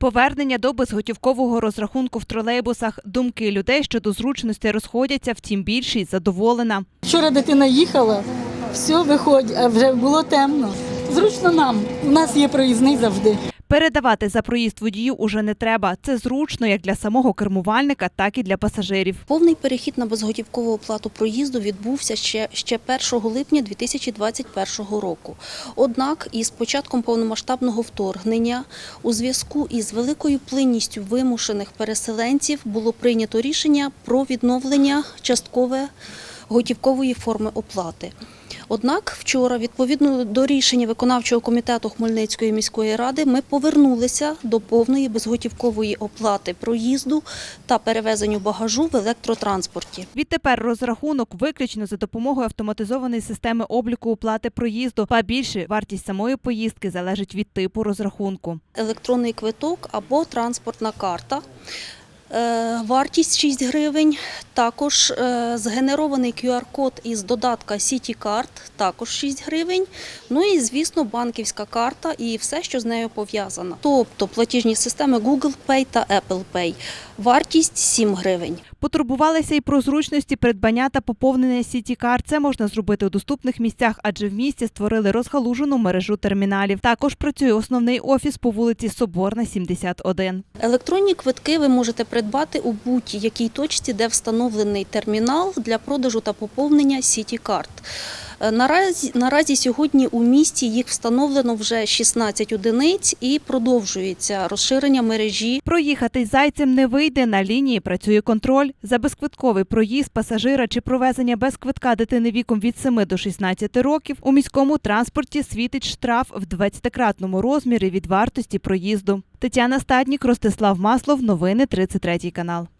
Повернення до безготівкового розрахунку в тролейбусах. Думки людей щодо зручності розходяться, втім більшість задоволена. Вчора дитина їхала, все виходить, а вже було темно. Зручно нам. У нас є проїзний завжди. Передавати за проїзд водію уже не треба. Це зручно як для самого кермувальника, так і для пасажирів. Повний перехід на безготівкову оплату проїзду відбувся ще, ще 1 липня 2021 року. Однак із початком повномасштабного вторгнення у зв'язку із великою плинністю вимушених переселенців було прийнято рішення про відновлення часткове готівкової форми оплати. Однак вчора, відповідно до рішення виконавчого комітету Хмельницької міської ради, ми повернулися до повної безготівкової оплати проїзду та перевезенню багажу в електротранспорті. Відтепер розрахунок виключно за допомогою автоматизованої системи обліку оплати проїзду, а більше вартість самої поїздки залежить від типу розрахунку. Електронний квиток або транспортна карта. Е, Вартість 6 гривень. Також е, згенерований QR-код із додатка CityCard, також 6 гривень. Ну і, звісно, банківська карта і все, що з нею пов'язано. Тобто платіжні системи Google Pay та Apple Pay. Вартість 7 гривень. Потурбувалися і про зручності придбання та поповнення сіті-кар. Це можна зробити у доступних місцях, адже в місті створили розгалужену мережу терміналів. Також працює основний офіс по вулиці Соборна, 71. Електронні квитки ви можете придбати у будь-якій точці, де встановлений термінал для продажу та поповнення сіті карт. Е, Наразі, наразі сьогодні у місті їх встановлено вже 16 одиниць і продовжується розширення мережі. Проїхати зайцем не вийде. На лінії працює контроль. За безквитковий проїзд пасажира чи провезення без квитка дитини віком від 7 до 16 років у міському транспорті світить штраф в 20-кратному розмірі від вартості проїзду. Тетяна Стаднік, Ростислав Маслов. Новини 33 канал.